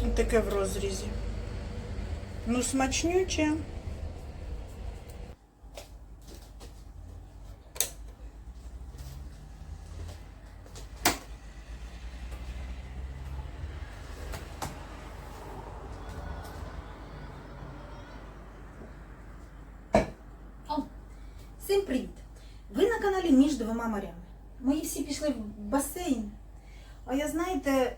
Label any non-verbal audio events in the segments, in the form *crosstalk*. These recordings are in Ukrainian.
Таке в розрізі. Ну, смачнюче. О, всім привіт! Ви на каналі Між двома морями. Мої всі пішли в басейн. А я, знаєте,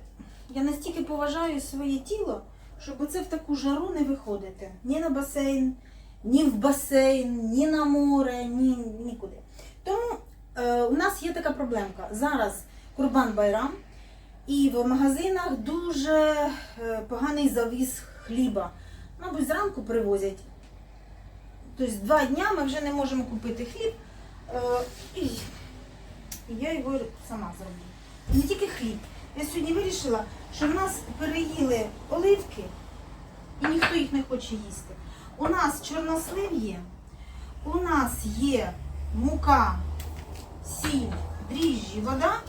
я настільки поважаю своє тіло, щоб оце в таку жару не виходити. Ні на басейн, ні в басейн, ні на море, ні нікуди. Тому е, у нас є така проблемка. Зараз Курбан Байрам, і в магазинах дуже е, поганий завіз хліба. Мабуть, зранку привозять. Тобто два дня ми вже не можемо купити хліб. Е, і я його сама зроблю. Не тільки хліб. Я сьогодні вирішила, що в нас переїли оливки, і ніхто їх не хоче їсти. У нас чорнослив є, у нас є мука, сіль, дріжджі, вода,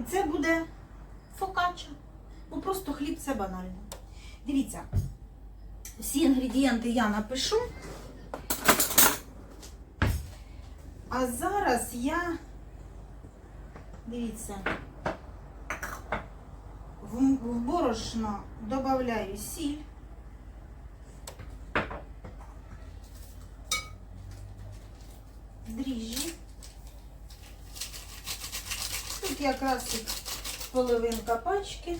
і це буде фокача. Ну просто хліб це банально. Дивіться, всі інгредієнти я напишу. А зараз я, дивіться, в, борошно додаю сіль. Дріжджі. Тут якраз і половинка пачки.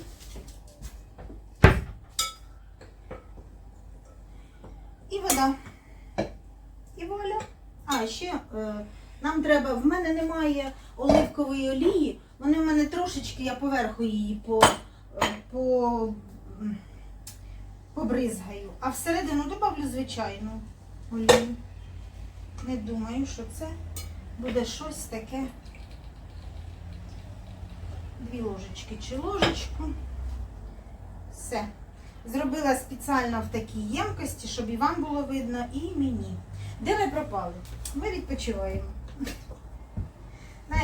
І вода. І вуаля. А, ще е, нам треба, в мене немає оливкової олії, вони в мене трошечки, я поверху її по, по, побризгаю. А всередину добавлю звичайну олію. Не думаю, що це буде щось таке. Дві ложечки чи ложечку. Все. Зробила спеціально в такій ємкості, щоб і вам було видно, і мені. Де ми пропали? Ми відпочиваємо.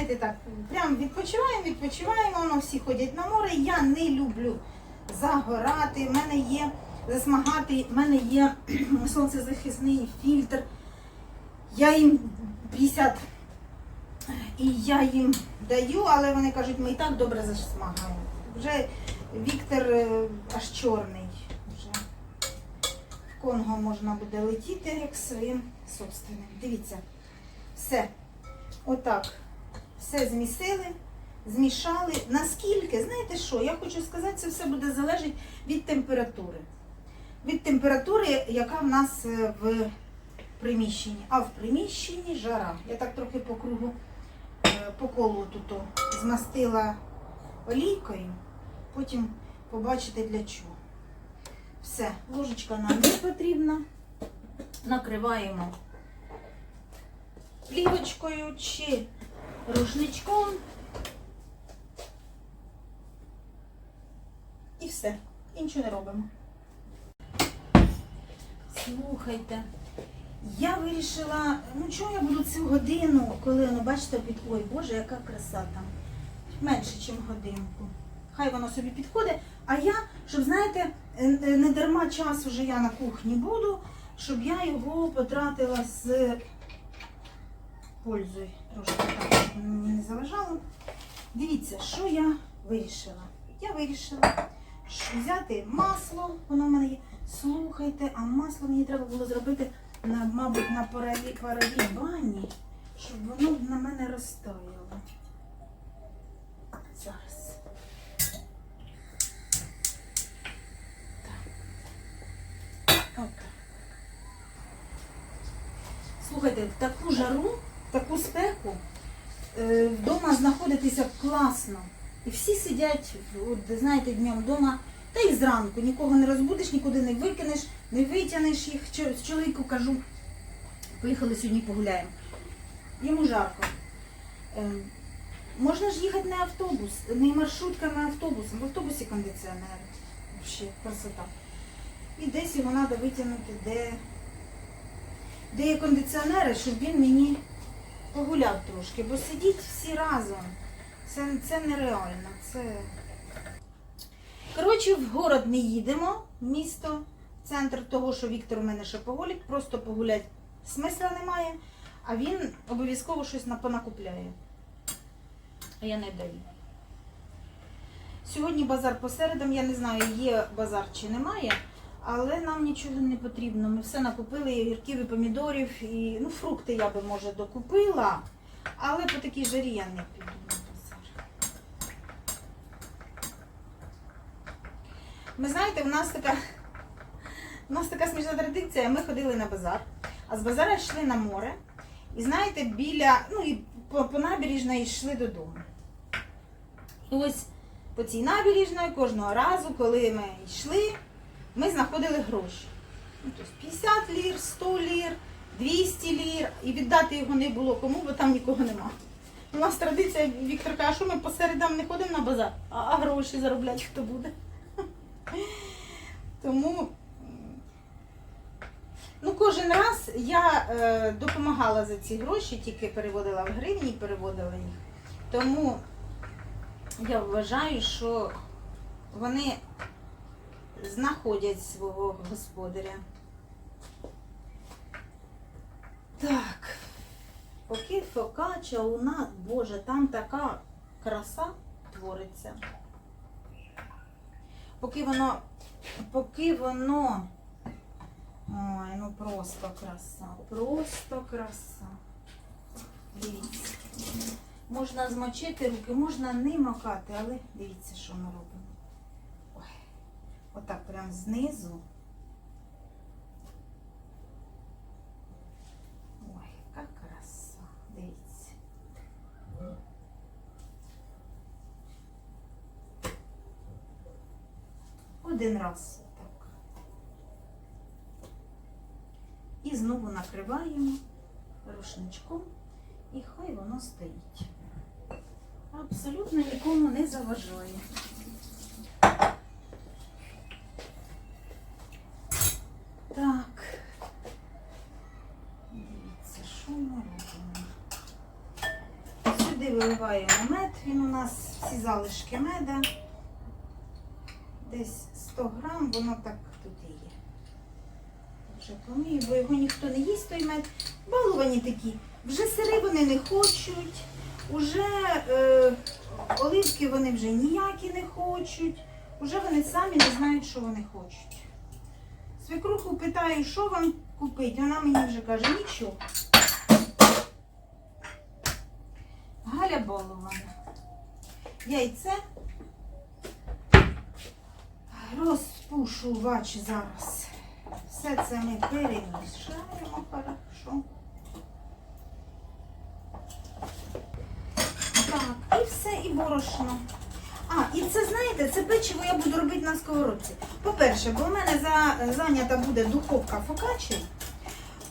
Знаєте, так, прям відпочиваємо, відпочиваємо, воно всі ходять на море. Я не люблю загорати. В мене є засмагати, в мене є *clears throat* сонцезахисний фільтр. Я їм 50 і я їм даю, але вони кажуть, ми і так добре засмагаємо. Вже Віктор е, аж чорний. Вже. В Конго можна буде летіти як своїм собственним. Дивіться, все. Отак. Все змісили, змішали. Наскільки, знаєте що, я хочу сказати, це все буде залежати від температури. Від температури, яка в нас е, в приміщенні. А в приміщенні жара. Я так трохи по кругу, е, по колу тут змастила олійкою. Потім побачите для чого. Все, ложечка нам не потрібна. Накриваємо плівочкою чи рушничком. І все. І нічого не робимо. Слухайте, я вирішила, ну чого я буду цю годину, коли ну бачите, під ой, Боже, яка краса там. Менше, ніж годинку. Хай воно собі підходить. А я, щоб знаєте, е, е, не дарма час вже я на кухні буду, щоб я його потратила з пользою. Трошки так, не заважало. Дивіться, що я вирішила. Я вирішила взяти масло, воно в мене є. Слухайте, а масло мені треба було зробити, на, мабуть, на паровій, паровій бані, щоб воно на мене розтаяло. Зараз. Так. От. Слухайте, в таку жару, таку спеку е, вдома знаходитися класно. І всі сидять, от, знаєте, днем вдома, та й зранку. Нікого не розбудиш, нікуди не викинеш, не витягнеш їх. З чоловіку кажу, поїхали сьогодні погуляємо. Йому жарко. Е, можна ж їхати не автобус, не маршрутками, а автобусом. В автобусі кондиціонер. Взагалі, красота. І десь його треба витягнути, де, де є кондиціонери, щоб він мені погуляв трошки, бо сидіть всі разом. Це, це нереально. Це... Коротше, в город не їдемо, в місто, в центр того, що Віктор у мене шопоголік, просто погулять смисла немає, а він обов'язково щось понакупляє. А я не даю. Сьогодні базар посередом, я не знаю, є базар чи немає, але нам нічого не потрібно. Ми все накупили, і огірків, і помідорів, і ну, фрукти я би, може, докупила, але по такій жарі я не піду на базар. Ви знаєте, у нас така, у нас така смішна традиція. Ми ходили на базар, а з базара йшли на море. І знаєте, біля, ну і по, по набережній йшли додому. І ось по цій набережній кожного разу, коли ми йшли, ми знаходили гроші. Ну, тобто 50 лір, 100 лір, 200 лір. І віддати його не було кому, бо там нікого нема. У нас традиція, Віктор каже, що ми по середам не ходимо на базар, а, гроші заробляти хто буде. *laughs* Тому ну, кожен раз я е, допомагала за ці гроші, тільки переводила в гривні, переводила їх. Тому я вважаю, що вони знаходять свого господаря. Так, поки фокача у нас, боже, там така краса твориться. Поки воно, поки воно, ой, ну просто краса, просто краса. Дивіться. Можна змочити руки, можна не макати, але дивіться, що ми робимо. Отак прям знизу. Ой, яка краса. Дивіться. Один раз так. І знову накриваємо рушничком і хай воно стоїть. Абсолютно нікому не заважає. Так. Дивіться, що ми робимо. Сюди виливаємо мед, він у нас всі залишки меда. Десь 100 грам, воно так тут і є. Вже помію, бо його ніхто не їсть той мед. Балувані такі. Вже сири вони не хочуть, уже е, оливки вони вже ніякі не хочуть, уже вони самі не знають, що вони хочуть. Свекруху питаю, що вам купити, вона мені вже каже, нічого. Галя балована. Яйце розпушувач зараз. Все це ми перемішаємо хорошо. Так, і все, і борошно. А, і це знаєте, це печиво я буду робити на сковородці. По-перше, бо в мене за, зайнята буде духовка фокачі.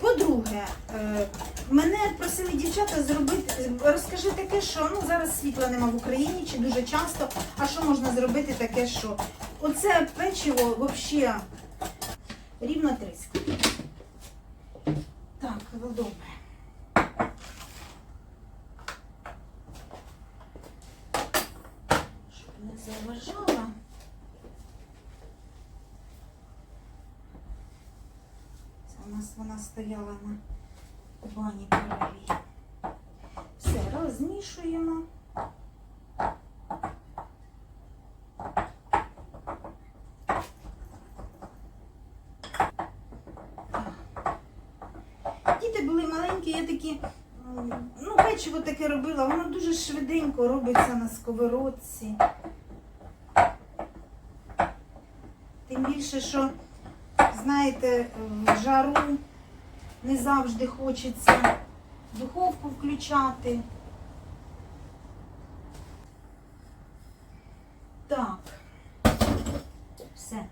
По-друге, е, мене просили дівчата зробити, розкажи таке, що ну зараз світла нема в Україні чи дуже часто. А що можна зробити таке, що оце печиво взагалі рівно 300. Так, ну добре. Щоб не заважала. Це у стояла на бані паровій. Все, розмішуємо. Діти були маленькі, я такі, ну, печиво таке робила, воно дуже швиденько робиться на сковородці. Тим більше, що, знаєте, жару не завжди хочеться духовку включати. Так, все.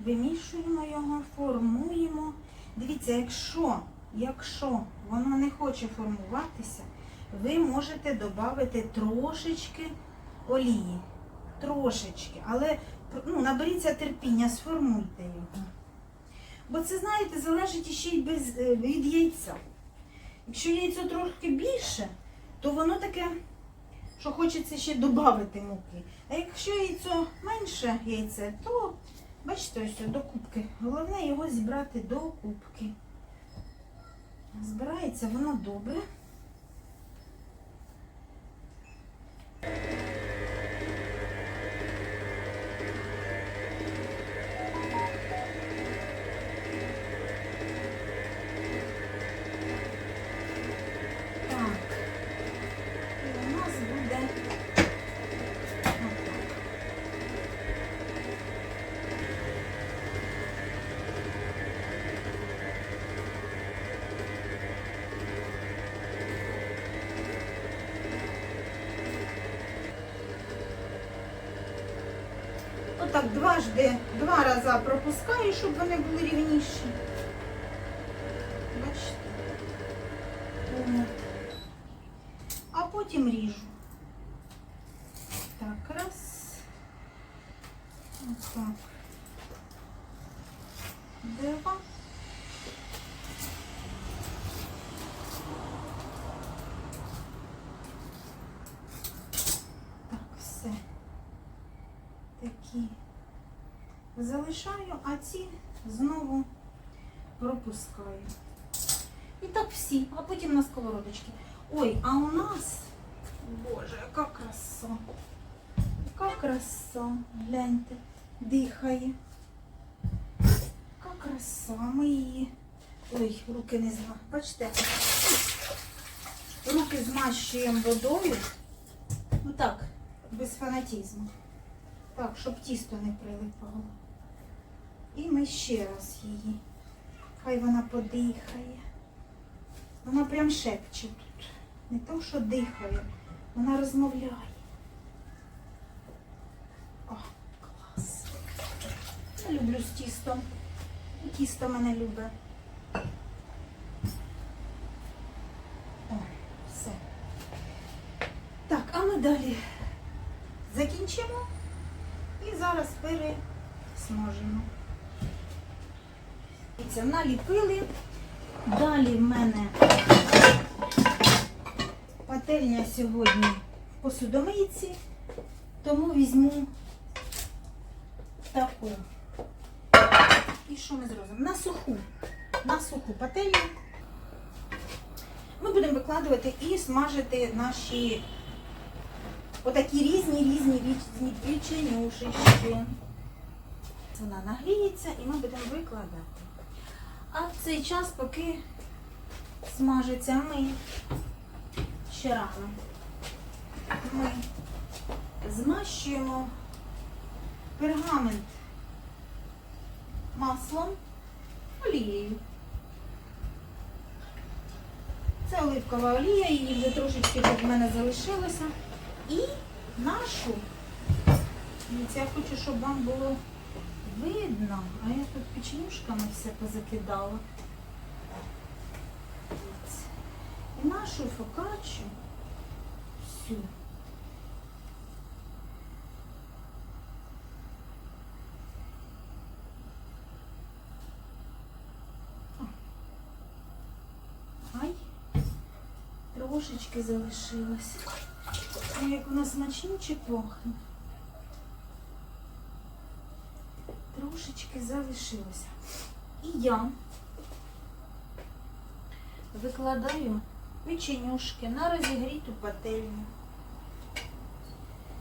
Вимішуємо його, формуємо. Дивіться, якщо, якщо воно не хоче формуватися, ви можете додати трошечки олії. Трошечки. Але ну, наберіться терпіння, сформуйте його. Бо це, знаєте, залежить ще й без, е, від яйця. Якщо яйцо трошки більше, то воно таке що хочеться ще додати муки. А якщо яйцо менше яйце, то бачите, ось до кубки. Головне його зібрати до кубки. Збирається воно добре. Дважди, два рази пропускаю, щоб вони були рівніші. Бачите? А потім ріжу. Так, раз. Отак. Два. Так, все. Такі залишаю, а ці знову пропускаю. І так всі, а потім на сковородочки. Ой, а у нас, боже, яка краса. Яка краса. Гляньте, дихає. Яка краса. Ми її. Ой, руки не зма. Бачите? Руки змащуємо водою. Отак, без фанатізму. Так, щоб тісто не прилипало. І ми ще раз її. Хай вона подихає. Вона прям шепче тут. Не то, що дихає, вона розмовляє. О, клас. Я люблю з тістом. Тісто мене любить. О, все. Так, а ми далі закінчимо і зараз пересмажимо. Дивіться, наліпили. Далі в мене пательня сьогодні в посудомийці, тому візьму таку. І що ми зробимо? На суху, на суху пательню ми будемо викладувати і смажити наші отакі різні різні різні печенюшечки. Вона нагріється і ми будемо викладати. А в цей час, поки смажиться, ми ще рано. Ми змащуємо пергамент маслом, олією. Це оливкова олія, її вже трошечки в мене залишилося. І нашу, я хочу, щоб вам було видно, а я тут печенюшками все позакидала. І нашу фокачу всю. Ай, трошечки залишилось. Як воно смачнюче пахне. Трошечки залишилося. І я викладаю печенюшки на розігріту пательню.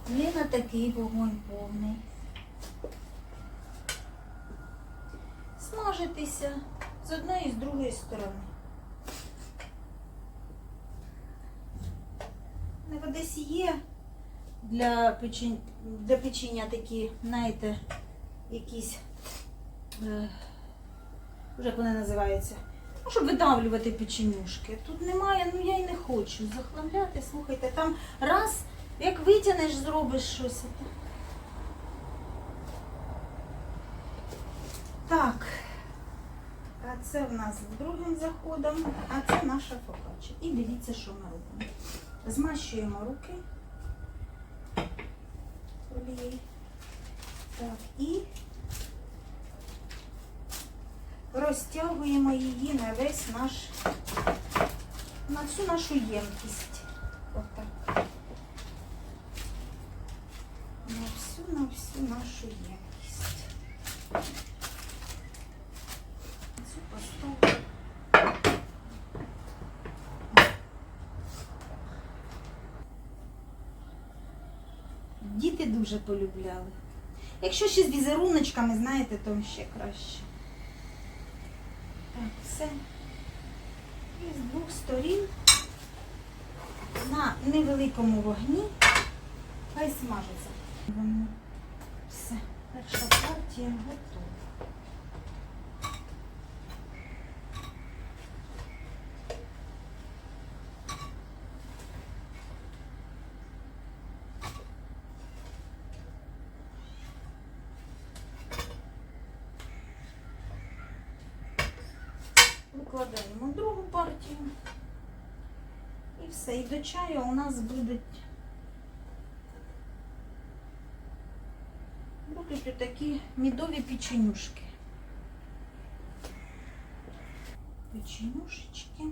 Не на такий вогонь повний. Смажитися з одної і з другої сторони. В Одесі є для печень... для печення такі, знаєте, якісь, е, як вони називаються, ну, щоб видавлювати печенюшки. Тут немає, ну я й не хочу захламляти, слухайте, там раз, як витягнеш, зробиш щось. Так, а це в нас другим заходом, а це наша фокача. І дивіться, що ми робимо. Змащуємо руки олією. Так, і розтягуємо її на весь наш, на всю нашу ємкість. Отак. На всю, на всю нашу ємкість. Цю поставку. Діти дуже полюбляли. Якщо ще з візеруночками, знаєте, то ще краще. Так, все. І з двох сторін на невеликому вогні хай смажиться. Все, перша партія готова. Викладаємо другу партію. І все. І до чаю у нас будуть будуть отакі мідові печенюшки. Печенюшечки.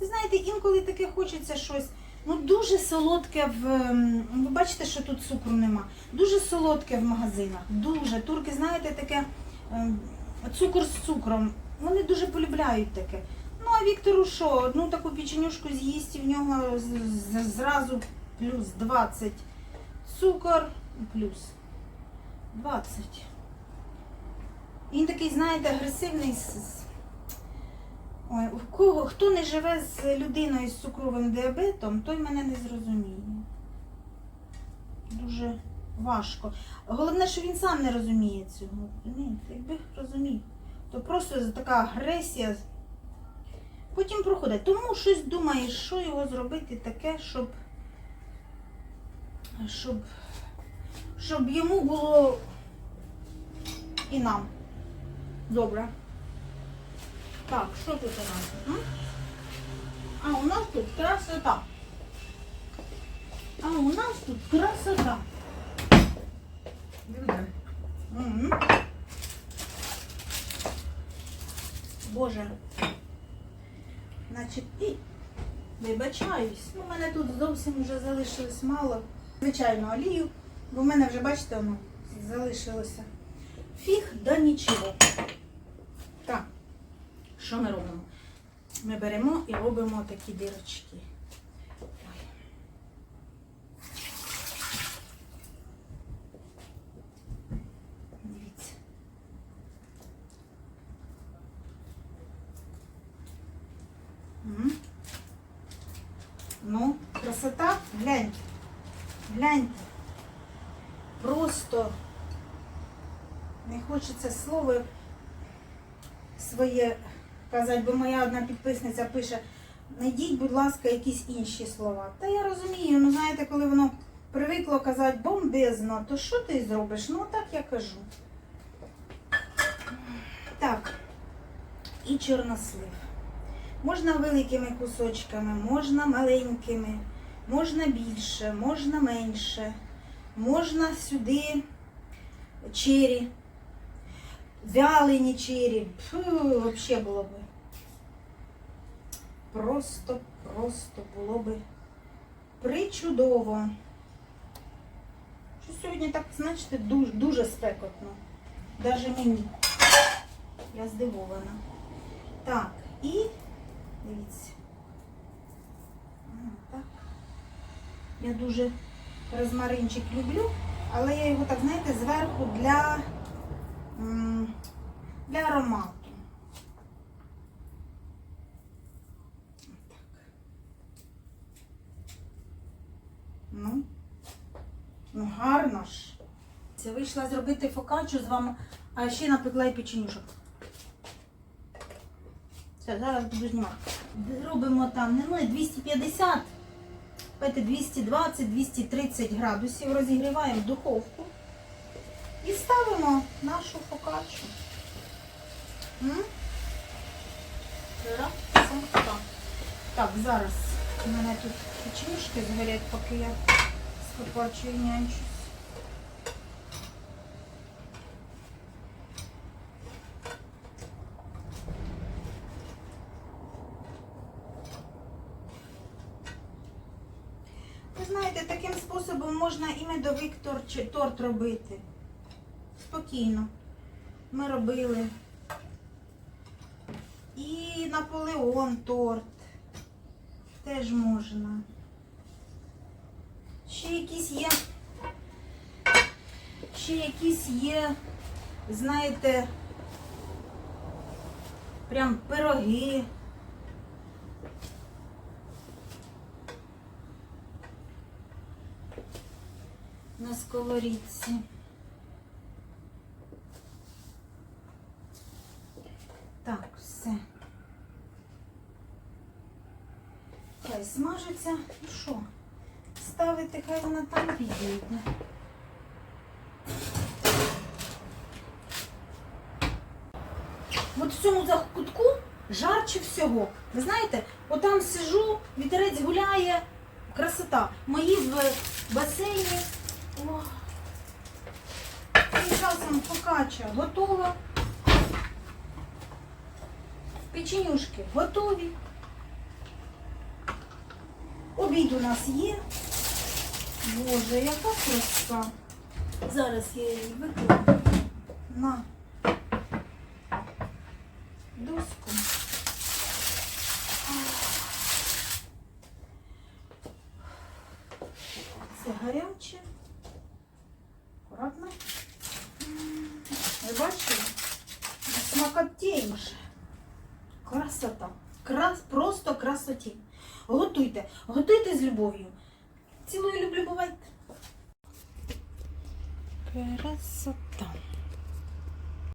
Ви знаєте, інколи таке хочеться щось. Ну, дуже солодке в. ем, Ви бачите, що тут цукру нема. Дуже солодке в магазинах. Дуже. Турки, знаєте, таке цукор з цукром. Вони дуже полюбляють таке. Ну, а Віктору що? Одну таку печенюшку з'їсть і в нього зразу плюс 20 цукор і плюс 20. Він такий, знаєте, агресивний. Ой, кого, хто не живе з людиною з цукровим діабетом, той мене не зрозуміє. Дуже важко. Головне, що він сам не розуміє цього. Розумієте? Якби розумів, то просто така агресія. Потім проходить. Тому щось думаєш, що його зробити таке, щоб, щоб, щоб йому було і нам. Добре. Так, що тут у нас? м? А у нас тут красота. А у нас тут красота. М. Боже. Значить, і вибачаюсь. У мене тут зовсім вже залишилось мало. Звичайно, олію, бо в мене вже, бачите, воно залишилося. Фіг да нічого. Так, що ми робимо? Ми беремо і робимо такі дирочки. Ой. Дивіться. М. Ну, красота, гляньте. Гляньте. Просто не хочеться слово своє казати, бо моя одна підписниця пише, знайдіть, будь ласка, якісь інші слова. Та я розумію, ну знаєте, коли воно привикло казати бомбезно, то що ти зробиш? Ну так я кажу. Так, і чорнослив. Можна великими кусочками, можна маленькими, можна більше, можна менше, можна сюди чері, вялені чері. Взагалі було би. Просто, просто було би причудово. Що сьогодні так, знаєте, дуже, дуже спекотно. Даже мені. Я здивована. Так, і дивіться. А, Так. Я дуже розмаринчик люблю, але я його так, знаєте, зверху для, для аромату. Ну, ну гарно ж. Це вийшла зробити фокачу з вами, а ще напекла і печенюшок. Все, зараз буду знімати. Робимо там не ну, 250, 220-230 градусів, розігріваємо духовку і ставимо нашу фокачу. Так. Зараз у мене тут печенюшки згорять, поки я з фокачею нянчусь. Знаєте, таким способом Вік торт, торт робити. Спокійно. Ми робили. І Наполеон торт. Теж можна. Ще якісь є. Ще якісь є, знаєте, прям пироги. На сковорідці. Так, все. Хай смажиться. І що? Ставити, хай вона там підійде. От в цьому закутку жарче всього. Ви знаєте, отам сижу, вітерець гуляє, красота. Мої в басейні. О. Тим фокача готова. Печенюшки готові. Обід у нас є. Боже, яка краса. Зараз я її викладу на доску.